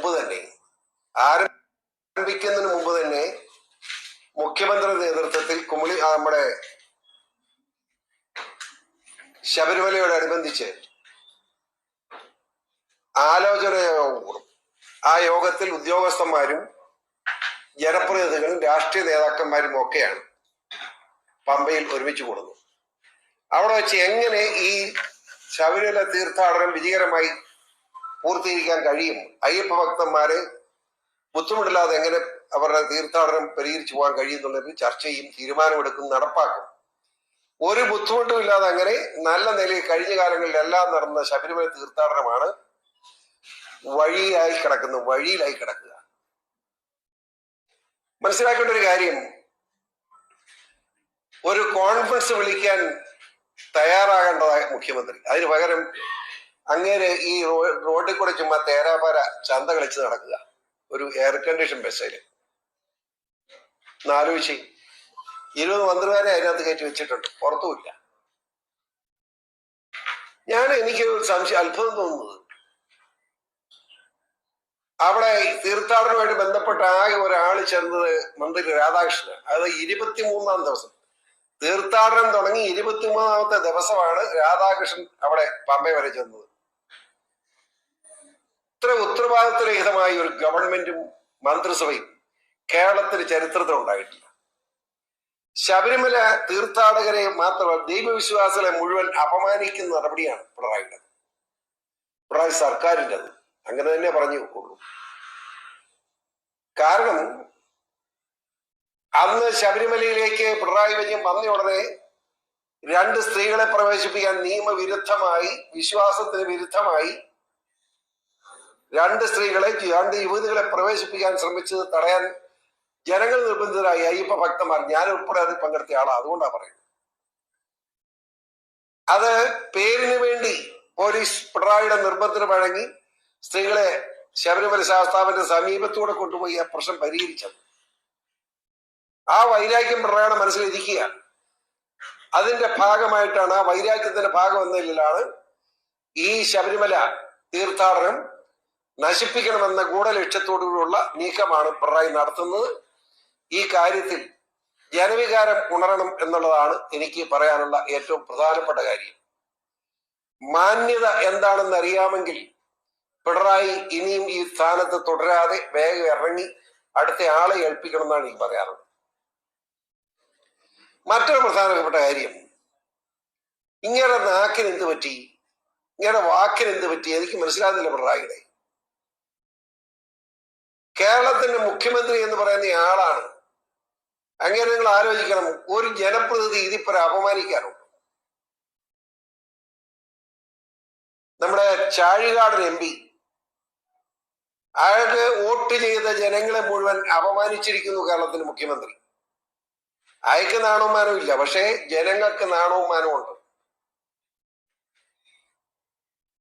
മുമ്പ് തന്നെ ആരംഭിക്കുന്നതിന് മുമ്പ് തന്നെ മുഖ്യമന്ത്രി നേതൃത്വത്തിൽ കുമളി നമ്മുടെ ശബരിമലയോടനുബന്ധിച്ച് ആലോചന ആ യോഗത്തിൽ ഉദ്യോഗസ്ഥന്മാരും ജനപ്രതിനിധികളും രാഷ്ട്രീയ നേതാക്കന്മാരും ഒക്കെയാണ് പമ്പയിൽ ഒരുമിച്ച് കൂടുന്നത്. അവിടെ വെച്ച് എങ്ങനെ ഈ ശബരിമല തീർത്ഥാടനം വിജയകരമായി പൂർത്തീകരിക്കാൻ കഴിയും. അയ്യപ്പ ഭക്തന്മാരെ ബുദ്ധിമുട്ടില്ലാതെ എങ്ങനെ അവരുടെ തീർത്ഥാടനം പരിഹരിച്ചു പോകാൻ കഴിയും എന്നുള്ളൊരു ചർച്ചയും തീരുമാനമെടുക്കും നടപ്പാക്കും. ഒരു ബുദ്ധിമുട്ടും ഇല്ലാതെ അങ്ങനെ നല്ല നിലയിൽ കഴിഞ്ഞ കാലങ്ങളിലെല്ലാം നടന്ന ശബരിമല തീർത്ഥാടനമാണ് വഴിയായി കിടക്കുന്ന വഴിയിലായി കിടക്കുക. മനസ്സിലാക്കേണ്ട ഒരു കാര്യം. ഒരു കോൺഫറൻസ് വിളിക്കാൻ തയ്യാറാകേണ്ടതായ മുഖ്യമന്ത്രി. അതിന് പകരം അങ്ങേര് ഈ റോഡിൽ കൂടെ ചുമ്മാ തേരാപാര ചന്ത കളിച്ച് നടക്കുക. ഒരു എയർ കണ്ടീഷൻ ബസ്സിൽ നാലോചിച്ച് ഇരുപത് മന്ത്രിമാരെ അതിനകത്ത് കയറ്റി വെച്ചിട്ടുണ്ട്. പുറത്തുമില്ല. ഞാൻ എനിക്ക് ഒരു സംശയം അത്ഭുതം തോന്നുന്നത്. അവിടെ തീർത്ഥാടനവുമായിട്ട് ബന്ധപ്പെട്ട ആകെ ഒരാൾ ചെന്നത് മന്ത്രി രാധാകൃഷ്ണൻ അത് ഇരുപത്തിമൂന്നാം ദിവസം. തീർത്ഥാടനം തുടങ്ങി ഇരുപത്തിമൂന്നാമത്തെ ദിവസമാണ് രാധാകൃഷ്ണൻ അവിടെ പമ്പ വരെ ചെന്നത്. ഇത്ര ഉത്തരവാദിത്വരഹിതമായ ഒരു ഗവൺമെന്റും മന്ത്രിസഭയും കേരളത്തിന് ചരിത്രത്തിൽ ഉണ്ടായിട്ടില്ല. ശബരിമല തീർത്ഥാടകരെ മാത്രമല്ല ദൈവവിശ്വാസികളെ മുഴുവൻ അപമാനിക്കുന്ന നടപടിയാണ് പിണറായിയുടെ. പിണറായി സർക്കാരിന്റെത് അങ്ങനെ തന്നെ പറഞ്ഞു വെക്കുള്ളൂ. കാരണം അന്ന് ശബരിമലയിലേക്ക് പിണറായി വിജയൻ വന്ന ഉടനെ രണ്ട് സ്ത്രീകളെ പ്രവേശിപ്പിക്കാൻ നിയമവിരുദ്ധമായി വിശ്വാസത്തിന് വിരുദ്ധമായി രണ്ട് സ്ത്രീകളെ രണ്ട് യുവതികളെ പ്രവേശിപ്പിക്കാൻ ശ്രമിച്ചത് തടയാൻ ജനങ്ങൾ നിർബന്ധിതരായി അയ്യപ്പ ഭക്തന്മാർ. ഞാൻ ഉൾപ്പെടെ അതിൽ പങ്കെടുത്ത ആളാണ് അതുകൊണ്ടാണ് പറയുന്നത്. അത് പേരിന് വേണ്ടി പോലീസ് പിണറായിയുടെ നിർബന്ധത്തിന് വഴങ്ങി സ്ത്രീകളെ ശബരിമല ശാസ്താവിന്റെ സമീപത്തൂടെ കൊണ്ടുപോയി ആ പ്രശ്നം പരിഹരിച്ചത്. ആ വൈരാഗ്യം പിണറായിയുടെ മനസ്സിലിരിക്കുകയാണ്. അതിന്റെ ഭാഗമായിട്ടാണ് ആ വൈരാഗ്യത്തിന്റെ ഭാഗം എന്ന നിലയിലാണ് ഈ ശബരിമല തീർത്ഥാടനം നശിപ്പിക്കണമെന്ന ഗൂഢലക്ഷ്യത്തോടുകൂടിയുള്ള നീക്കമാണ് പിണറായി നടത്തുന്നത്. ഈ കാര്യത്തിൽ ജനവികാരം ഉണരണം എന്നുള്ളതാണ് എനിക്ക് പറയാനുള്ള ഏറ്റവും പ്രധാനപ്പെട്ട കാര്യം. മാന്യത എന്താണെന്ന് അറിയാമെങ്കിൽ പിണറായി ഇനിയും ഈ സ്ഥാനത്ത് തുടരാതെ വേഗം ഇറങ്ങി അടുത്ത ആളെ ഏൽപ്പിക്കണം എന്നാണ് എനിക്ക് പറയാറുള്ളത്. മറ്റൊരു പ്രധാനപ്പെട്ട കാര്യം ഇങ്ങയുടെ നാക്കിന് എന്ത് പറ്റി? ഇങ്ങയുടെ വാക്കിന് എന്ത് പറ്റി? എനിക്ക് മനസ്സിലാകുന്നില്ല പിണറായിയുടെ. കേരളത്തിന്റെ മുഖ്യമന്ത്രി എന്ന് പറയുന്ന ആളാണ്. അങ്ങനെ നിങ്ങൾ ആലോചിക്കണം ഒരു ജനപ്രതിനിധി ഇതിപ്പോ അപമാനിക്കാറുണ്ട്. നമ്മുടെ ചാഴികാടൻ എം പി അയാൾക്ക് വോട്ട് ചെയ്ത ജനങ്ങളെ മുഴുവൻ അപമാനിച്ചിരിക്കുന്നു കേരളത്തിന്റെ മുഖ്യമന്ത്രി. അയക്ക് നാണവും മാനവും ഇല്ല പക്ഷേ ജനങ്ങൾക്ക് നാണവും മാനവും ഉണ്ട്.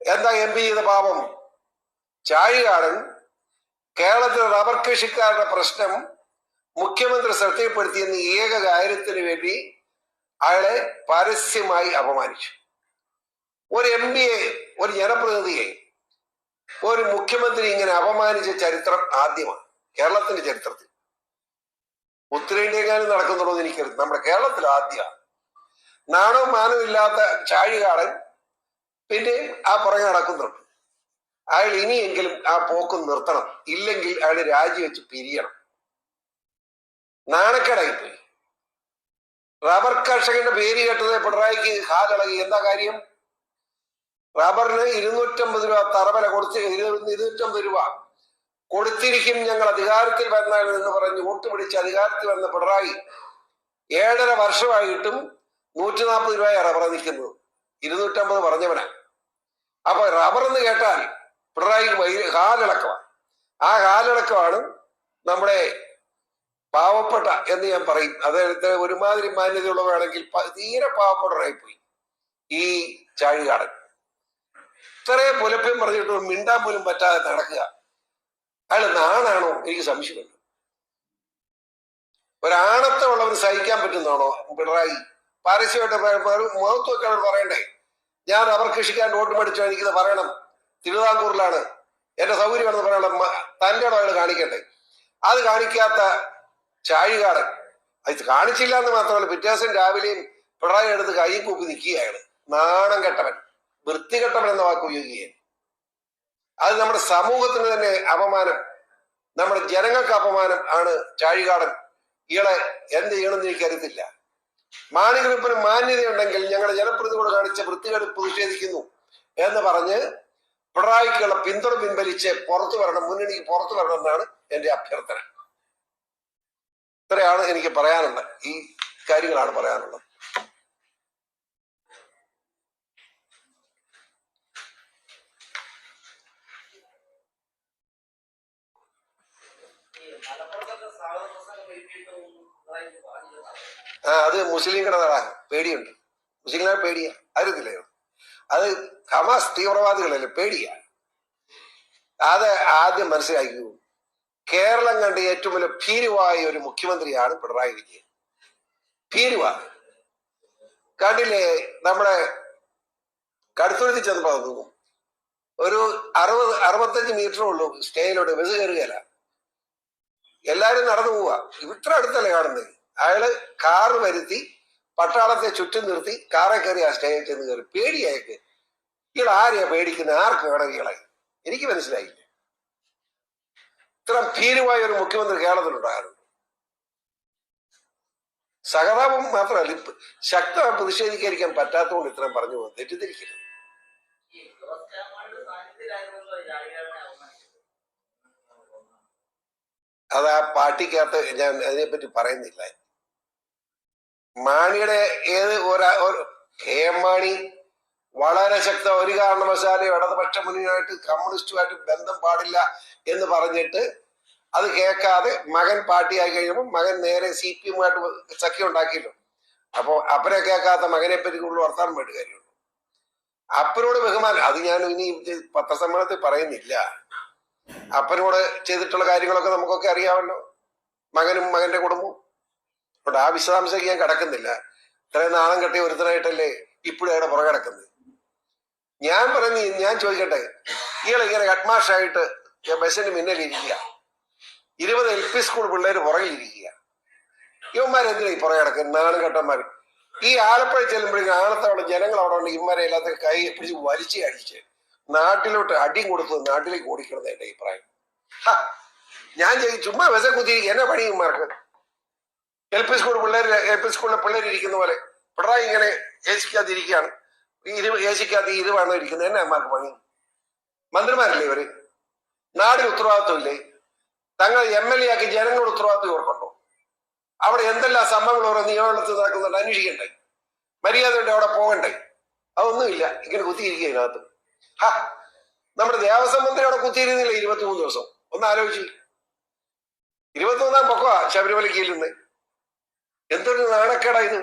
എന്താ എം പി ചെയ്ത പാപം? ചാഴികാടൻ കേരളത്തിലെ റബ്ബർ കൃഷിക്കാരുടെ പ്രശ്നം മുഖ്യമന്ത്രി ശ്രദ്ധയിൽപ്പെടുത്തിയെന്ന ഏക കാര്യത്തിന് വേണ്ടി അയാളെ പരസ്യമായി അപമാനിച്ചു. ഒരു എം പിയെ ഒരു ജനപ്രതിനിധിയെ ഒരു മുഖ്യമന്ത്രി ഇങ്ങനെ അപമാനിച്ച ചരിത്രം ആദ്യമാണ് കേരളത്തിന്റെ ചരിത്രത്തിൽ. ഉത്തരേന്ത്യക്കാരും നടക്കുന്നുള്ളൂ എന്ന് എനിക്കറിയാം നമ്മുടെ കേരളത്തിൽ ആദ്യമാണ്. നാണവും മാനവും ഇല്ലാത്ത ചാഴികാടൻ പിന്നെ ആ പുറകെ നടക്കുന്നുണ്ട്. അയാൾ ഇനിയെങ്കിലും ആ പോക്ക് നിർത്തണം. ഇല്ലെങ്കിൽ അയാൾ രാജിവെച്ച് പിരിയണം. നാണക്കേടായിപ്പോയി. റബ്ബർ കർഷകന്റെ പേര് കേട്ടത് പിണറായിക്ക് ഹാലിളകി എന്താ കാര്യം? റബ്ബറിന് ഇരുന്നൂറ്റമ്പത് രൂപ തറവല കൊടുത്ത് ഇരു- ഇരുന്നൂറ്റമ്പത് രൂപ കൊടുത്തിരിക്കും ഞങ്ങൾ അധികാരത്തിൽ വന്നാൽ എന്ന് പറഞ്ഞ് വോട്ട് പിടിച്ച് അധികാരത്തിൽ വന്ന പിണറായി ഏഴര വർഷമായിട്ടും നൂറ്റി നാൽപ്പത് രൂപയാണ് റബ്ബർ നിൽക്കുന്നത്. ഇരുന്നൂറ്റമ്പത് പറഞ്ഞവനാ. അപ്പൊ റബ്ബർ എന്ന് കേട്ടാൽ പിണറായി വൈ- കാലിളക്കമാണ് ആ കാലിളക്കമാണ് നമ്മുടെ പാവപ്പെട്ട എന്ന് ഞാൻ പറയും അതായത് ഒരുമാതിരി മാന്യതയുള്ളവരാണെങ്കിൽ തീരെ പാവപ്പെട്ടവരായി പോയി ഈ ചാഴികാടൻ ഇത്രയും പുലപ്പയും പറഞ്ഞിട്ട് മിണ്ടാൻ പോലും പറ്റാതെ നടക്കുക അയാൾ നാണാണോ എനിക്ക് സംശയമുണ്ട് ഒരാണത്തമുള്ളവന് സഹിക്കാൻ പറ്റുന്നതാണോ പിണറായി പരസ്യമായിട്ട് മുഖത്തൊക്കെ അവർ പറയണ്ടേ ഞാൻ റബ്ബർ കൃഷിക്കാൻ നോട്ട് പഠിച്ചു എനിക്കിത് പറയണം തിരുവിതാംകൂറിലാണ് എന്റെ സൗകര്യമാണെന്ന് പറയാനുള്ള തന്റെ അയാൾ കാണിക്കണ്ടേ? അത് കാണിക്കാത്ത ചാഴികാടൻ. അത് കാണിച്ചില്ല എന്ന് മാത്രമല്ല പിറ്റേ ദിവസം രാവിലെയും പിണറായി എടുത്ത് കൈ കൂപ്പി നിൽക്കുകയാണ് നാണം കെട്ടവൻ വൃത്തി കെട്ടവൻ എന്ന വാക്ക് ഉപയോഗിക്കുകയാണ്. അത് നമ്മുടെ സമൂഹത്തിന് തന്നെ അപമാനം നമ്മുടെ ജനങ്ങൾക്ക് അപമാനം ആണ് ചാഴികാടൻ. ഇയാളെ എന്ത് ചെയ്യണമെന്ന് എനിക്കറിയത്തില്ല. മാണി ഇപ്പം മാന്യതയുണ്ടെങ്കിൽ ഞങ്ങളുടെ ജനപ്രതിനിധിയോട് കാണിച്ച വൃത്തികേട് പ്രതിഷേധിക്കുന്നു എന്ന് പറഞ്ഞ് പിണറായിക്കുള്ള പിന്തുണ പിൻവലിച്ച് പുറത്തു വരണം മുന്നണിക്ക് പുറത്തു വരണം എന്നാണ് എന്റെ അഭ്യർത്ഥന. ഇത്രയാണ് എനിക്ക് പറയാനുള്ളത്. ഈ കാര്യങ്ങളാണ് പറയാനുള്ളത്. ആ അത് മുസ്ലിം നടാ. പേടിയുണ്ട്. മുസ്ലിങ്ങളെ പേടിയാ. അറിയത്തില്ലേ അത് ഹമാസ് തീവ്രവാദികളല്ലേ? പേടിയാ. അത് ആദ്യം മനസ്സിലാക്കൂ കേരളം കണ്ട ഏറ്റവും വലിയ ഭീരുവായ ഒരു മുഖ്യമന്ത്രിയാണ് പിണറായി വിജയൻ. ഭീരുവ കണ്ടില്ലേ നമ്മുടെ കടുത്തുരുത്തി ചെന്നപ്പോ തോന്നും ഒരു അറുപത് അറുപത്തഞ്ച് മീറ്റർ ഉള്ളൂ സ്റ്റേയിലോട്ട് ബസ് കയറുകയല്ല. എല്ലാരും നടന്നു പോവാ. ഇത്ര അടുത്തല്ലേ കാണുന്നത്. അയാൾ കാറ് വരുത്തി പട്ടാളത്തെ ചുറ്റും നിർത്തി കാറെ കയറി ആ സ്റ്റേജിൽ ചെന്ന് കയറി പേടിയായിട്ട് ഇയാൾ ആരെയാ പേടിക്കുന്നത് വേണം ഇയാളെ? എനിക്ക് മനസ്സിലായില്ല. ഇത്ര ഭീരുമായ ഒരു മുഖ്യമന്ത്രി കേരളത്തിലുണ്ടായിരുന്നു സഹതാപം മാത്രമല്ല ശക്തമായി പ്രതിഷേധിക്കാതിരിക്കാൻ പറ്റാത്തതുകൊണ്ട് ഇത്രയും പറഞ്ഞു പോകും തെറ്റിദ്ധരിക്കരുത്. അത് ആ പാർട്ടിക്കകത്ത് ഞാൻ അതിനെപ്പറ്റി പറയുന്നില്ല. മാണിയുടെ ഏത് ഒരാ കെ എം മാണി വളരെ ശക്ത ഒരു കാരണവശാലും ഇടതുപക്ഷ മുന്നണിയായിട്ട് കമ്മ്യൂണിസ്റ്റുമായിട്ട് ബന്ധം പാടില്ല എന്ന് പറഞ്ഞിട്ട് അത് കേൾക്കാതെ മകൻ പാർട്ടിയായി കഴിയുമ്പോൾ മകൻ നേരെ സി പി എമ്മുമായിട്ട് സഖ്യം ഉണ്ടാക്കിയല്ലോ. അപ്പോ അപ്പനെ കേൾക്കാത്ത മകനെ പറ്റി കൂടുതൽ വർത്താനം വേണ്ട കാര്യമുള്ളൂ. അപ്പനോട് ബഹുമാനം അത് ഞാൻ ഇനി പത്രസമ്മേളനത്തിൽ പറയുന്നില്ല. അപ്പനോട് ചെയ്തിട്ടുള്ള കാര്യങ്ങളൊക്കെ നമുക്കൊക്കെ അറിയാമല്ലോ. മകനും മകന്റെ കുടുംബവും. അതുകൊണ്ട് ആ വിശദാംശം ഞാൻ കിടക്കുന്നില്ല. ഇത്രയും നാണം കെട്ടിയ ഒരുത്തനായിട്ടല്ലേ ഇപ്പോഴും അവിടെ പുറകെ കിടക്കുന്നത്? ഞാൻ പറഞ്ഞു ഞാൻ ചോദിക്കട്ടെ ഇയാൾ ഇങ്ങനെ ഹെഡ്മാഷായിട്ട് ബസ്സിന് മുന്നിലിരിക്കുക ഇരുപത് എൽ പി സ്കൂൾ പിള്ളേർ പുറകിലിരിക്കുക ഇവന്മാരെന്തിനാ ഈ പുറകെ കിടക്കുന്നത് നാണം കെട്ടന്മാർ ഈ ആലപ്പുഴ ചെല്ലുമ്പോഴേക്കും ആളത്തോളം ജനങ്ങൾ അവിടെ ഉണ്ട് ഇവന്മാരെ എല്ലാത്തിനും കൈ പിടിച്ച് വലിച്ച് അടിച്ച് നാട്ടിലോട്ട് അടിയും കൊടുത്ത് നാട്ടിലേക്ക് ഓടിക്കണം എന്റെ അഭിപ്രായം ഞാൻ ചുമ്മാ വിസ കുത്തിയിരിക്കും എന്നെ പണി ഇവന്മാർക്ക്? എൽ പി സ്കൂൾ പിള്ളേർ എൽ പി സ്കൂളിലെ പിള്ളേർ ഇരിക്കുന്ന പോലെ പിണറായി ഇങ്ങനെ ഏശിക്കാതിരിക്കുകയാണ് ഇരു ഏശിക്കാതെ ഇരുവാണോ ഇരിക്കുന്നത്. എന്നെ അമ്മമാർക്ക് പണി? മന്ത്രിമാരല്ലേ ഇവർ? നാടിന് ഉത്തരവാദിത്വമില്ലേ? തങ്ങൾ എം എൽ എ ആക്കി ജനങ്ങളുടെ ഉത്തരവാദിത്വം ഇവർക്കുണ്ടോ? അവിടെ എന്തെല്ലാം സംഭവങ്ങൾ ഓരോ നിയമനത്തിൽ നടക്കുന്നുണ്ട് അന്വേഷിക്കണ്ടേ? മര്യാദയുണ്ട് അവിടെ പോകണ്ടേ? അതൊന്നുമില്ല. ഇങ്ങനെ കുത്തിയിരിക്കുക ഇതിനകത്ത്. ഹാ നമ്മുടെ ദേവസ്വം മന്ത്രി അവിടെ കുത്തിയിരുന്നില്ല ഇരുപത്തിമൂന്ന് ദിവസം? ഒന്ന് ആലോചിച്ച്. ഇരുപത്തിമൂന്നാം പൊക്കവാ ശബരിമലയ്ക്ക് നിന്ന് എന്തൊരു നാണക്കേടാ ഇത്?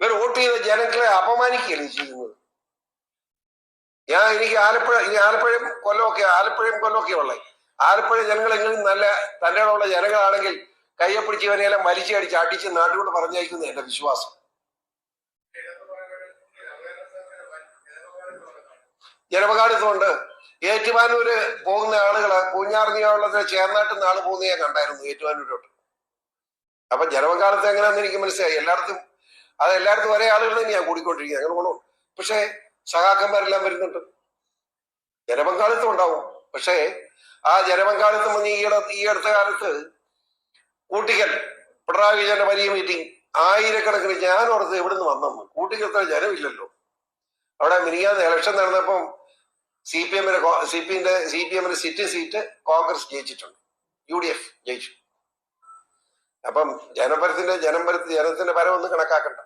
ഇവർ വോട്ട് ചെയ്ത ജനങ്ങളെ അപമാനിക്കുകയല്ലേ ചെയ്യുന്നത്? ഞാൻ എനിക്ക് ആലപ്പുഴ ഇനി ആലപ്പുഴയും കൊല്ലമൊക്കെ ആലപ്പുഴയും കൊല്ലമൊക്കെ ഉള്ളത് ആലപ്പുഴ ജനങ്ങളെങ്കിലും നല്ല തന്നെയുള്ള ജനങ്ങളാണെങ്കിൽ കയ്യെ പിടിച്ച് ഇവനെല്ലാം വലിച്ചു അടിച്ച് അടിച്ച് നാട്ടിലോട്ട് പറഞ്ഞയക്കുന്നു എന്റെ വിശ്വാസം. ജനപകാളിത്തമുണ്ട് ഏറ്റുമാനൂര് പോകുന്ന ആളുകൾ ചേർന്നാട്ടിൽ ചേർന്നാട്ട് ആൾ പോകുന്ന ഞാൻ കണ്ടായിരുന്നു ഏറ്റുമാനൂരോട്ട് അപ്പൊ ജനമകാലത്ത് എങ്ങനെയാന്ന് എനിക്ക് മനസ്സിലായി? എല്ലായിടത്തും അത് എല്ലായിടത്തും ഒരേ ആളുകൾ തന്നെയാണ് കൂടിക്കൊണ്ടിരിക്കുന്നത്. അങ്ങനെ ഗുണം പക്ഷേ സഹാക്കന്മാരെല്ലാം വരുന്നുണ്ട്. ജനപങ്കാളിത്തം ഉണ്ടാവും. പക്ഷേ ആ ജനപങ്കാളിത്തം വന്ന് ഈ അടുത്ത കാലത്ത് കൂട്ടിക്കൽ പിണറായി വിജയന്റെ വലിയ മീറ്റിംഗ് ആയിരക്കണക്കിന് ഞാൻ ഓർത്ത് എവിടുന്ന് വന്നെന്ന്. കൂട്ടിക്കൽ ജനമില്ലല്ലോ. അവിടെ മിനിയാന്ന് ഇലക്ഷൻ നടന്നപ്പം സി പി എമ്മിന്റെ സി പി സി പി എമ്മിന്റെ സിറ്റ് സീറ്റ് കോൺഗ്രസ് ജയിച്ചിട്ടുണ്ട്. യു ഡി എഫ് ജയിച്ചു. അപ്പം ജനപരത്തിന്റെ ജനപരത്തി ജനത്തിന്റെ ഒന്ന് കണക്കാക്കണ്ട.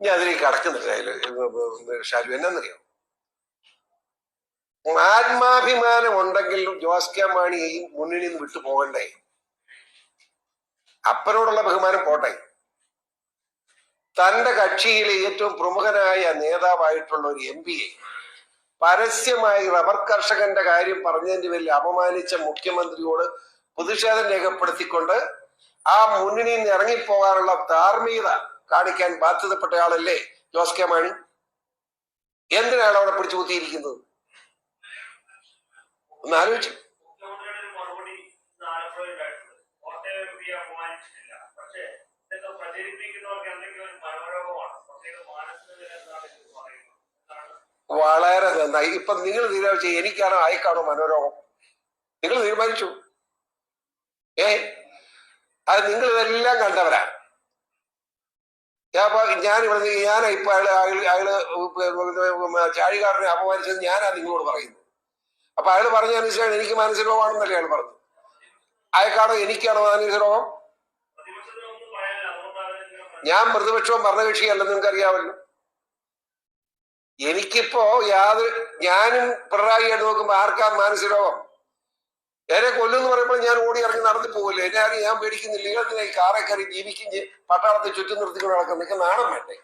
ഞാൻ അതിലേക്ക് കടക്കുന്നില്ല. അതിൽ ഷാജു എന്നറിയോ? ആത്മാഭിമാനം ഉണ്ടെങ്കിൽ ജോസ് കെ മാണിയെയും മുന്നിൽ നിന്ന് വിട്ടു പോകണ്ടേ? അപ്പനോടുള്ള ബഹുമാനം പോട്ടെ. തന്റെ കക്ഷിയിലെ ഏറ്റവും പ്രമുഖനായ നേതാവായിട്ടുള്ള ഒരു എം പിയെ പരസ്യമായി റബ്ബർ കർഷകന്റെ കാര്യം പറഞ്ഞതിന്റെ പേരിൽ അപമാനിച്ച മുഖ്യമന്ത്രിയോട് പ്രതിഷേധം രേഖപ്പെടുത്തിക്കൊണ്ട് ആ മുന്നണിയിൽ നിന്ന് ഇറങ്ങിപ്പോകാനുള്ള ധാർമ്മികത കാണിക്കാൻ ബാധ്യതപ്പെട്ടയാളല്ലേ ജോസ് കെ മാണി? എന്തിനാണ് അവിടെ പിടിച്ചു കുത്തിയിരിക്കുന്നത്? ഒന്ന് ആലോചിച്ചു. പ്രചരിപ്പിക്കുന്നവർക്ക് എന്തെങ്കിലും മനോരോഗമാണ്. പ്രത്യേക മാനസിക നില എന്നാണ് ഇത് പറയുന്നത് എന്താണ് വളരെ നന്നായി ഇപ്പൊ നിങ്ങൾ തീരുമാനിച്ച എനിക്കാണോ ആയിക്കാണോ മനോരോഗം? നിങ്ങൾ തീരുമാനിച്ചു. ഏ? അത് നിങ്ങൾ ഇതെല്ലാം കണ്ടവരാ. അപ്പൊ ഞാൻ ഇവിടെ ഞാൻ ഇപ്പൊ അയാൾ അയാൾ ചാഴികാരനെ അപമാനിച്ചത് ഞാനാ നിങ്ങളോട് പറയുന്നത്. അപ്പൊ അയാൾ പറഞ്ഞ അനുസരിച്ചാണ് എനിക്ക് മാനസിക രോഗമാണെന്നല്ലേ അയാൾ പറഞ്ഞു അയക്കാണോ എനിക്കാണോ മാനസിക രോഗം പ്രതിപക്ഷത്തിന് ഒന്നും പറയാനില്ല അതുകൊണ്ടാണ് ഇങ്ങനെ പ്രചരിപ്പിക്കുന്നത്. ഞാൻ പ്രതിപക്ഷവും ഭരണകക്ഷിയല്ലെന്ന് നിങ്ങൾക്ക് അറിയാമല്ലോ എനിക്കിപ്പോ യാതൊരു ഞാനും പിണറായിയായിട്ട് നോക്കുമ്പോ ആർക്കാ മാനസികരോഗം? എന്നെ കൊല്ലുന്ന് പറയുമ്പോൾ ഞാൻ ഓടി ഇറങ്ങി നടന്നു പോകില്ല എന്നെ ആരും ഞാൻ പേടിക്കുന്നില്ല. ഇങ്ങനെ കാറെ കയറി ജീവിക്കും പട്ടാളത്തെ ചുറ്റും നിർത്തിക്കൊണ്ട് നടക്കുന്ന നിങ്ങൾക്ക് നാണം വേണ്ടേ?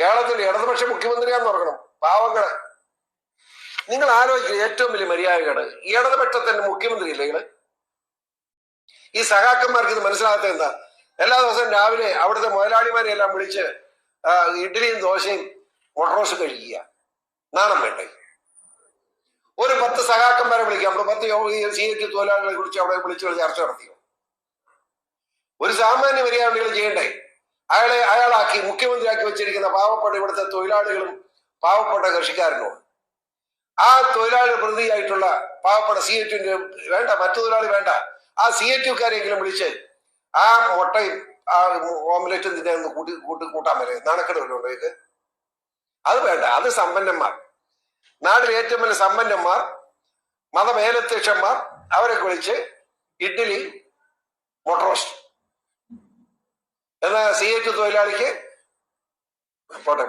കേരളത്തിൽ ഇടതുപക്ഷ മുഖ്യമന്ത്രിയാന്ന് ഓർക്കണം. പാവങ്ങളെ. നിങ്ങൾ ആലോചിക്കുക ഏറ്റവും വലിയ മര്യാദകേട്. ഇടതുപക്ഷത്തിന്റെ മുഖ്യമന്ത്രി ഇല്ലേ നിങ്ങൾ ഈ സഹാക്കന്മാർക്ക് ഇത് മനസ്സിലാകാത്ത എന്താ? എല്ലാ ദിവസവും രാവിലെ അവിടുത്തെ മുതലാളിമാരെ എല്ലാം വിളിച്ച് ഇഡ്ഡലിയും ദോശയും മുട്ടറോസ് കഴിക്കുക നാണം വേണ്ടേ? ഒരു പത്ത് സഹാക്കന്മാരെ വിളിക്കാം. അവിടെ പത്ത് സി എ ടി തൊഴിലാളികളെ കുറിച്ച് അവിടെ വിളിച്ചു ചർച്ച നടത്തിയോ? ഒരു സാമാന്യ മര്യാദകൾ ചെയ്യണ്ടേ? അയാളെ അയാളാക്കി മുഖ്യമന്ത്രിയാക്കി വെച്ചിരിക്കുന്ന പാവപ്പെട്ട ഇവിടുത്തെ തൊഴിലാളികളും പാവപ്പെട്ട കൃഷിക്കാരനും ആ തൊഴിലാളി പ്രതിയായിട്ടുള്ള പാവപ്പെട്ട സി എ ടിന്റെ വേണ്ട മറ്റു തൊഴിലാളി വേണ്ട. ആ സി എ ടിക്കാരെങ്കിലും വിളിച്ച് ആ മുട്ടയും ആ ഓംലെറ്റും ഇതിനെ ഒന്ന് കൂട്ടി കൂട്ടി കൂട്ടാൻ വരെ നാണക്കേട് ഇത് അത് വേണ്ട അത് സമ്പന്നന്മാർ. നാട്ടിലെ ഏറ്റവും വലിയ സമ്പന്നന്മാർ മതമേലധ്യക്ഷന്മാർ അവരെ വിളിച്ച് ഇഡ്ഡലി മൊട്ടറോസ്റ്റ് എന്നാ സി എച്ച് തൊഴിലാളിക്ക്? പോട്ടെ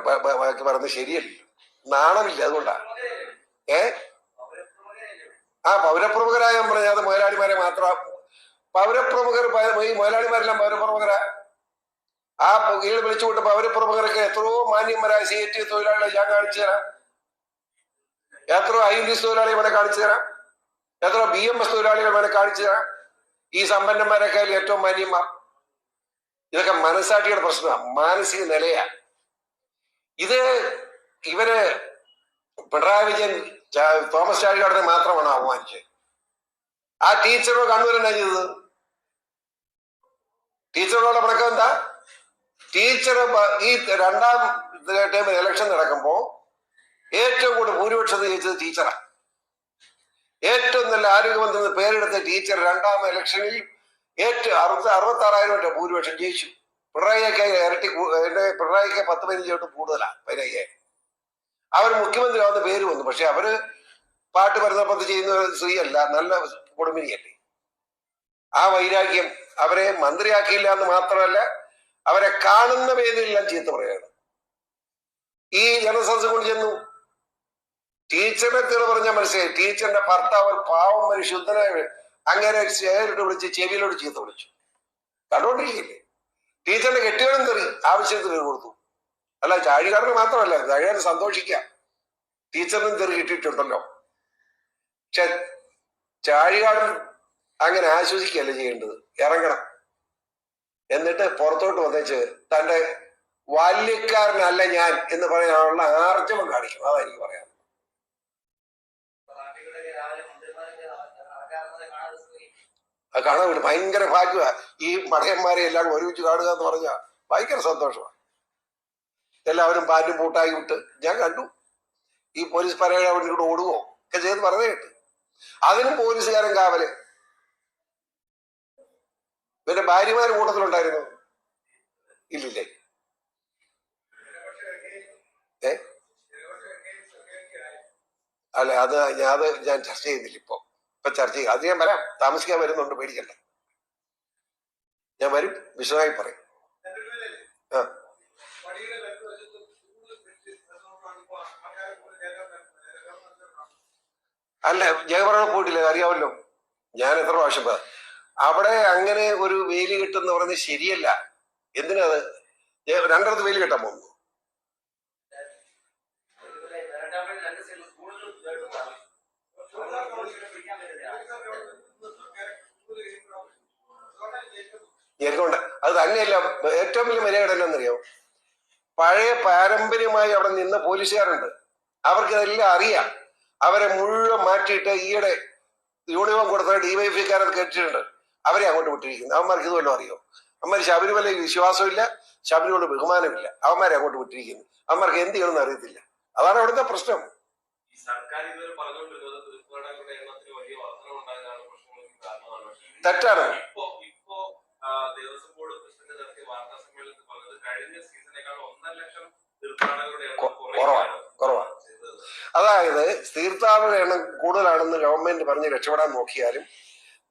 പറഞ്ഞത് ശരിയല്ല. നാണമില്ല അതുകൊണ്ടാ. ഏ? ആ പൗരപ്രമുഖരായ ഞാൻ പറഞ്ഞത് മുതലാളിമാരെ മാത്രം. പൗരപ്രമുഖർ ഈ മുതലാളിമാരെല്ലാം പൗരപ്രമുഖരാ? ആ പുകയിൽ വിളിച്ചു കൊണ്ടപ്പോ അവർ പ്രമുഖരൊക്കെ എത്രയോ മാന്യന്മാരായ സി എ ടി തൊഴിലാളികളെ ഞാൻ കാണിച്ചു തരാം. എത്രയോ ഐ ഡി തൊഴിലാളികൾ ഇവിടെ കാണിച്ചു തരാം. എത്രയോ ബി എം എസ് തൊഴിലാളികൾ ഇവിടെ കാണിച്ചു തരാം. ഈ സമ്പന്നന്മാരൊക്കെ ഏറ്റവും മാന്യന്മാർ. ഇതൊക്കെ മനസ്സാക്ഷിയുടെ പ്രശ്നമാണ് മാനസിക നിലയാ. ഇത് ഇവർ പിണറായി വിജയൻ തോമസ് ചാഴികാടനെ മാത്രമാണ് അപമാനിച്ചത് ആ ടീച്ചറോ കണ്ണൂർ എന്നാ ചെയ്തത്? ടീച്ചറോടെ പിണക്കം എന്താ? ടീച്ചർ ഈ രണ്ടാം ടൈം ഇലക്ഷൻ നടക്കുമ്പോ ഏറ്റവും കൂടുതൽ ഭൂരിപക്ഷം ജയിച്ചത് ടീച്ചറാണ് ഏറ്റവും നല്ല ആരോഗ്യമന്ത്രി പേരെടുത്ത ടീച്ചർ രണ്ടാം ഇലക്ഷനിൽ ഏറ്റവും അറുപത്തി അറുപത്തി ആറായിരം രൂപ ഭൂരിപക്ഷം ജയിച്ചു. പിണറായിക്ക് ഇരട്ടി എന്റെ പിണറായിക്ക് പത്ത് പതിനഞ്ച് തൊട്ട് കൂടുതലാണ് പതിനയ്യായിരം. അവർ മുഖ്യമന്ത്രി ആവുന്ന പേര് വന്നു. പക്ഷെ അവർ പാട്ട് പരന്നപ്പത്ത് ചെയ്യുന്ന സ്ത്രീയല്ല നല്ല കുടുംബിനിയല്ലേ ആ വൈരാഗ്യം അവരെ മന്ത്രിയാക്കിയില്ല എന്ന് മാത്രമല്ല അവരെ കാണുന്ന വേദിയെല്ലാം ചീത്ത പറയാണ് ഈ ജനസദസ് കൊണ്ട് ചെന്നു. ടീച്ചറിനെ തീർ പറഞ്ഞ മനസ്സിലായി. ടീച്ചറിന്റെ ഭർത്താവ് ഒരു പാവം ഒരു ശുദ്ധനായ അങ്ങനെ ചേരിട്ട് വിളിച്ച് ചെവിയിലോട് ചീത്ത വിളിച്ചു. കണ്ടോണ്ടിരിക്കില്ലേ? ടീച്ചറിന്റെ കെട്ടിയോടും തെറി ആവശ്യത്തിന് കൊടുത്തു. അല്ല ചാഴികാരന് മാത്രമല്ല ചാഴികാരൻ സന്തോഷിക്കാം. ടീച്ചറിനും തെറി കിട്ടിയിട്ടുണ്ടല്ലോ. പക്ഷെ ചാഴികാടൻ അങ്ങനെ ആശ്വസിക്കുകയല്ല ചെയ്യേണ്ടത്? ഇറങ്ങണം. എന്നിട്ട് പുറത്തോട്ട് വന്നേച്ച് തന്റെ ബാല്യക്കാരനല്ല ഞാൻ എന്ന് പറയാനുള്ള ആർജവം കാണിക്കും. നടക്കാറുന്നത് കാണാതെ സുഖം അത് കാണാൻ വേണ്ടി ഭയങ്കര ഭാഗ്യമാ ഈ പടയന്മാരെ എല്ലാം ഒരുമിച്ച് കാണുക എന്ന് പറഞ്ഞാൽ ഭയങ്കര സന്തോഷമാണ്. എല്ലാവരും പാറ്റും പൂട്ടായി വിട്ട് ഞാൻ കണ്ടു. ഈ പോലീസ് പരേഡ് അവിടെ ഓടുവോ? ഒക്കെ ചെയ്ത് പറഞ്ഞേ കേട്ട്. അതിനും പോലീസുകാരൻ കാവൽ. പിന്നെ ഭാര്യമാർ കൂട്ടത്തിലുണ്ടായിരുന്നു? ഇല്ലില്ലേ. ഏ? അല്ല അത് ഞാൻ അത് ഞാൻ ചർച്ച ചെയ്യുന്നില്ല ഇപ്പൊ. ഇപ്പൊ ചർച്ച ചെയ്യും. അത് ഞാൻ വരാം. താമസിക്കാൻ വരുന്നുണ്ട് പേടിക്കണ്ട. ഞാൻ വരും വിശദമായി പറയും. ആ. അല്ല ജയപ്രദ പോയിട്ടില്ല അറിയാമല്ലോ. ഞാൻ എത്ര പ്രാവശ്യം പോയി. അവിടെ അങ്ങനെ ഒരു വേലി കെട്ടെന്ന് പറയുന്നത് ശരിയല്ല. എന്തിനത് രണ്ടിടത്ത് വെയിൽ കിട്ടാൻ പോകുന്നു. എനിക്കൊണ്ട് അത് തന്നെയല്ല ഏറ്റവും വലിയ മര്യാദ പഴയ പാരമ്പര്യമായി അവിടെ നിന്ന പോലീസുകാരുണ്ട്. അവർക്ക് ഇതെല്ലാം അറിയാം. അവരെ മുഴുവൻ മാറ്റിയിട്ട് ഈയിടെ യൂണിഫോം കൊടുത്ത ഡിവൈഎഫ്ഐക്കാരത് കേട്ടിട്ടുണ്ട്. അവരെ അങ്ങോട്ട് വിട്ടിരിക്കുന്നു. അവന്മാർക്ക് ഇതുവല്ലോ അറിയോ? അവന്മാർ ശബരിമലയിൽ വിശ്വാസമില്ല ശബരിമല ബഹുമാനമില്ല. അവന്മാരെ അങ്ങോട്ട് വിട്ടിരിക്കുന്നു. അവന്മാർക്ക് എന്ത് ചെയ്യണമെന്ന് അറിയത്തില്ല. അതാണ് അവിടുത്തെ പ്രശ്നം. തെറ്റാണ്. കുറവാണ്, കുറവാണ്. അതായത് തീർത്ഥാടന എണ്ണം കൂടുതലാണെന്ന് ഗവൺമെന്റ് പറഞ്ഞ് രക്ഷപ്പെടാൻ നോക്കിയാലും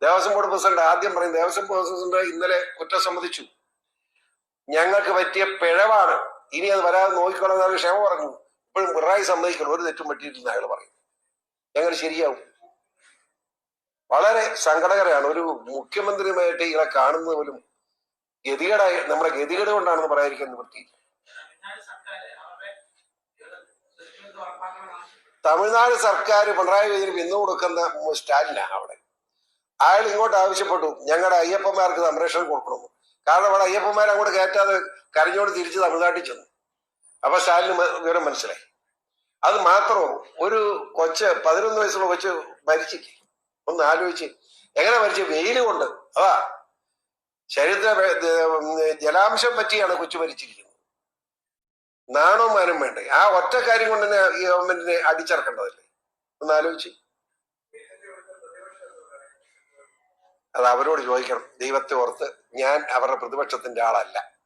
ദേവസ്വം ബോർഡ് പ്രസിഡന്റ് ആദ്യം പറയും ദേവസ്വം ബോർഡ് പ്രസിഡന്റ് ഇന്നലെ കുറ്റം സമ്മതിച്ചു. ഞങ്ങൾക്ക് പറ്റിയ പിഴവാണ്. ഇനി അത് വരാതെ നോക്കിക്കൊള്ളാൻ ക്ഷമ പറഞ്ഞു. ഇപ്പോഴും പിണറായി സമ്മതിക്കണം. ഒരു തെറ്റും പറ്റിയിട്ടില്ല അയാൾ പറയും. ഞങ്ങൾ ശരിയാവും. വളരെ സങ്കടകരമാണ്. ഒരു മുഖ്യമന്ത്രിയുമായിട്ട് ഇയാളെ കാണുന്നത് പോലും ഗതികേടായി നമ്മുടെ ഗതികേട് കൊണ്ടാണെന്ന് പറയാതിരിക്കാൻ നിവൃത്തിയില്ല. തമിഴ്നാട് സർക്കാർ പിണറായി വിജയന് ഇന്ന് കൊടുക്കുന്ന സ്റ്റാലിനാണ് അവിടെ. അയാൾ ഇങ്ങോട്ട് ആവശ്യപ്പെട്ടു. ഞങ്ങളുടെ അയ്യപ്പന്മാർക്ക് സംരക്ഷണം കൊടുക്കണമെന്ന് കാരണം അവിടെ അയ്യപ്പന്മാരെ അങ്ങോട്ട് കയറ്റാതെ കരഞ്ഞോട് തിരിച്ച് തമിഴ്നാട്ടിൽ ചെന്നു. അപ്പൊ സ്റ്റാലിന് വിവരം മനസ്സിലായി. അത് മാത്രമോ ഒരു കൊച്ച് പതിനൊന്ന് വയസ്സുള്ള കൊച്ച് മരിച്ചേ ഒന്ന് ആലോചിച്ച് എങ്ങനെ മരിച്ചു? വെയിൽ കൊണ്ട്. അതാ. ശരീരത്തിലെ ജലാംശം പറ്റിയാണ് കൊച്ചു മരിച്ചിരിക്കുന്നത്. നാണോ മാനം വേണ്ടേ? ആ ഒറ്റ കാര്യം കൊണ്ട് തന്നെ ഈ ഗവൺമെന്റിനെ അടിച്ചിറക്കേണ്ടതല്ലേ? ഒന്ന് ആലോചിച്ച്. അത് അവരോട് ചോദിക്കണം. ദൈവത്തെ ഓർത്ത് ഞാൻ അവരുടെ പ്രതിപക്ഷത്തിന്റെ ആളല്ല.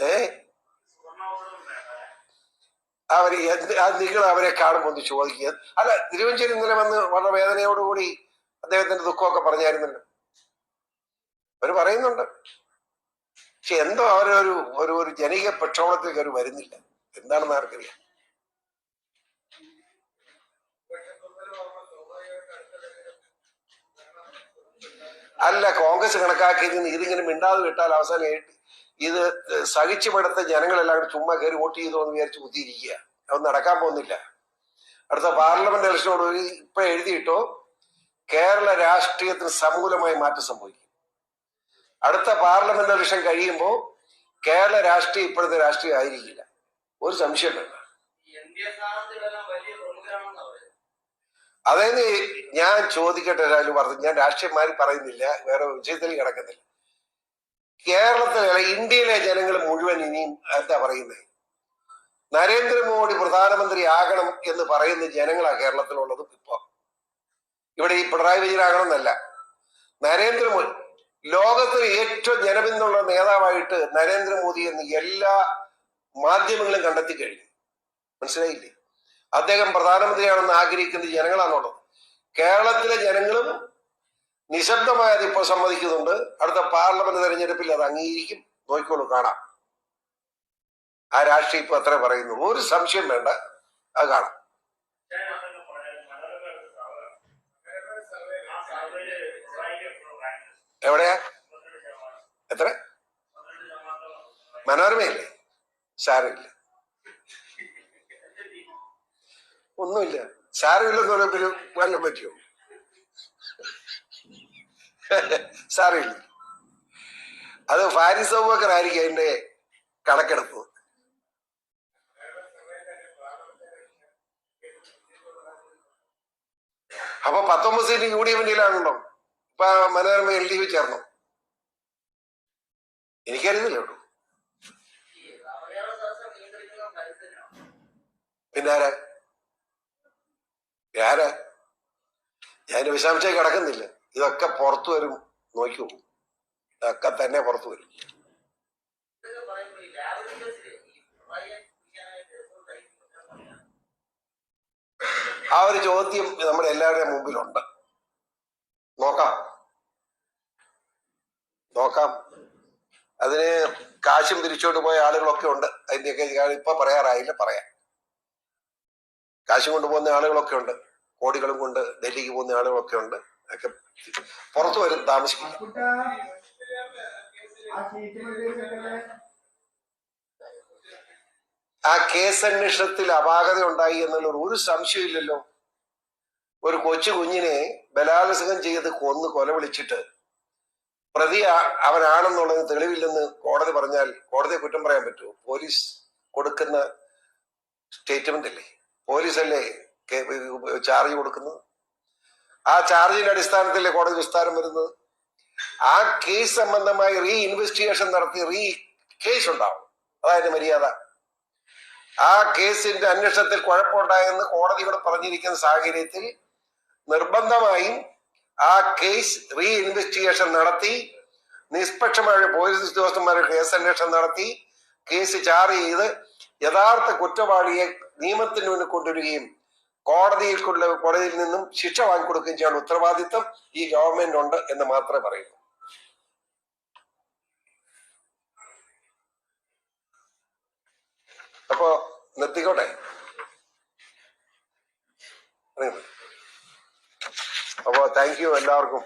ഏ? അവർ നിങ്ങൾ അവരെ കാണുമ്പോൾ ഒന്ന് ചോദിക്കുക അല്ല തിരുവഞ്ചേരി ഇന്നലെ വന്ന് വളരെ വേദനയോടുകൂടി അദ്ദേഹത്തിന്റെ ദുഃഖമൊക്കെ പറഞ്ഞായിരുന്നല്ലോ. അവർ പറയുന്നുണ്ട്. പക്ഷെ എന്തോ അവരൊരു ഒരു ഒരു ജനിക പ്രക്ഷോഭത്തിലേക്ക് അവർ വരുന്നില്ല. എന്താണെന്ന് ആർക്കറിയാം. അല്ല കോൺഗ്രസ് കണക്കാക്കിയതിന് ഇതിങ്ങനെ മിണ്ടാതെ വിട്ടാൽ അവസാനം ഇത് സഹിച്ചു പെടുത്ത ജനങ്ങളെല്ലാം ചുമ്മാ കയറി വോട്ട് ചെയ്തോ എന്ന് വിചാരിച്ച് കുത്തിയിരിക്കുക. അത് നടക്കാൻ പോകുന്നില്ല. അടുത്ത പാർലമെന്റ് ഇലക്ഷനോട് ഇപ്പൊ എഴുതിയിട്ടോ കേരള രാഷ്ട്രീയത്തിന് സമൂലമായി മാറ്റം സംഭവിക്കും. അടുത്ത പാർലമെന്റ് ഇലക്ഷൻ കഴിയുമ്പോൾ കേരള രാഷ്ട്രീയം ഇപ്പോഴത്തെ രാഷ്ട്രീയം ആയിരിക്കില്ല. ഒരു സംശയം വേണ്ട എൻ ഡി എ സ്ഥാനാർത്ഥികളെല്ലാം വലിയ പ്രമുഖരാണെന്ന് പറയുന്നത് അതായത് ഞാൻ ചോദിക്കട്ടെ രാജു പറഞ്ഞു ഞാൻ രാഷ്ട്രീയമാരി പറയുന്നില്ല വേറെ വിഷയത്തിൽ കിടക്കുന്നില്ല കേരളത്തിലെ ഇന്ത്യയിലെ ജനങ്ങൾ മുഴുവൻ ഇനിയും എന്താ പറയുന്നത് നരേന്ദ്രമോദി പ്രധാനമന്ത്രി ആകണം എന്ന് പറയുന്ന ജനങ്ങളാണ് കേരളത്തിലുള്ളത് ഇപ്പൊ. ഇവിടെ ഈ പിണറായി വിജയൻ ആകണം എന്നല്ല നരേന്ദ്രമോദി ലോകത്തിൽ ഏറ്റവും ജനപിന്നുള്ള നേതാവായിട്ട് നരേന്ദ്രമോദി എന്ന് എല്ലാ മാധ്യമങ്ങളും കണ്ടെത്തി കഴിഞ്ഞു. മനസ്സിലായില്ലേ? അദ്ദേഹം പ്രധാനമന്ത്രിയാണെന്ന് ആഗ്രഹിക്കുന്നത് ജനങ്ങളാണുള്ളത്. കേരളത്തിലെ ജനങ്ങളും നിശബ്ദമായി ഇപ്പോൾ സമ്മതിക്കുന്നുണ്ട്. അടുത്ത പാർലമെന്റ് തെരഞ്ഞെടുപ്പിൽ അത് അംഗീകരിക്കും. നോക്കിക്കോളൂ കാണാം. ആ രാഷ്ട്രീയം ഇപ്പൊ അത്ര പറയുന്നു ഒരു സംശയം വേണ്ട അത് കാണാം. എവിടെയാ? എത്ര? മനോരമയല്ലേ? സാരമില്ല. ഒന്നുമില്ല. സാരമില്ലെന്ന് പറയുമ്പോൾ വാങ്ങാൻ പറ്റുമോ? സാരമില്ല. അത് ഫാരിസ് അബൂബക്കർ ആയിരിക്കും അതിന്റെ കണക്കെടുപ്പ്. അപ്പൊ പത്തൊമ്പത് സീറ്റ് യു ഡി എഫിന്റെയിലാണല്ലോ ഇപ്പൊ മനോരമ എൽ ഡി എഫ് ചേർന്നു. എനിക്കറിയുന്നില്ല കേട്ടോ. പിന്നെ ആരാ ഞാൻ വിഷാംശം കിടക്കുന്നില്ല. ഇതൊക്കെ പുറത്തു വരും. നോക്കൂ ഇതൊക്കെ തന്നെ പുറത്തു വരും. ആ ഒരു ചോദ്യം നമ്മുടെ എല്ലാവരുടെയും മുമ്പിലുണ്ട്. നോക്കാം. നോക്കാം. അതിന് കാശും പിരിച്ചോണ്ട് പോയ ആളുകളൊക്കെ ഉണ്ട്. അതിന്റെയൊക്കെ ഇപ്പൊ പറയാറായില്ല പറയാം. കാശും കൊണ്ടുപോകുന്ന ആളുകളൊക്കെ ഉണ്ട്. കോടികളും കൊണ്ട് ഡൽഹിക്ക് പോകുന്ന ആളുകളൊക്കെ ഉണ്ട്. ഒക്കെ പുറത്തു വരും താമസിക്കും. ആ കേസ് അന്വേഷണത്തിൽ അപാകത ഉണ്ടായി എന്നുള്ള ഒരു സംശയമില്ലല്ലോ. ഒരു കൊച്ചു കുഞ്ഞിനെ ബലാത്സംഗം ചെയ്ത് കൊന്ന് കൊല വിളിച്ചിട്ട് പ്രതി അവനാണെന്നുള്ളത് തെളിവില്ലെന്ന് കോടതി പറഞ്ഞാൽ കോടതിയെ കുറ്റം പറയാൻ പറ്റുമോ? പോലീസ് കൊടുക്കുന്ന സ്റ്റേറ്റ്മെന്റ് അല്ലേ പോലീസ് അല്ലേ ചാർജ് കൊടുക്കുന്നു. ആ ചാർജിന്റെ അടിസ്ഥാനത്തിൽ കോടതി വിസ്താരം വരുന്നത്? ആ കേസ് സംബന്ധമായി റീ ഇൻവെസ്റ്റിഗേഷൻ നടത്തി റീ കേസ് ഉണ്ടാവും. അതായത് മര്യാദ. ആ കേസിന്റെ അന്വേഷണത്തിൽ കുഴപ്പമുണ്ടായെന്ന് കോടതി ഇവിടെ പറഞ്ഞിരിക്കുന്ന സാഹചര്യത്തിൽ നിർബന്ധമായും ആ കേസ് റീ ഇൻവെസ്റ്റിഗേഷൻ നടത്തി നിഷ്പക്ഷമായ പോലീസ് ഉദ്യോഗസ്ഥന്മാരെ കേസ് അന്വേഷണം നടത്തി കേസ് ചാർജ് ചെയ്ത് യഥാർത്ഥ കുറ്റവാളിയെ നിയമത്തിന് മുന്നിൽ കൊണ്ടുവരികയും കോടതിയിൽ കോടതിയിൽ നിന്നും ശിക്ഷ വാങ്ങിക്കൊടുക്കുകയും ചെയ്യാൻ ഉത്തരവാദിത്വം ഈ ഗവൺമെന്റ് ഉണ്ട് എന്ന് മാത്രമേ പറയുന്നു. അപ്പോ നിർത്തിക്കോട്ടെ? അപ്പോ താങ്ക് യു എല്ലാവർക്കും.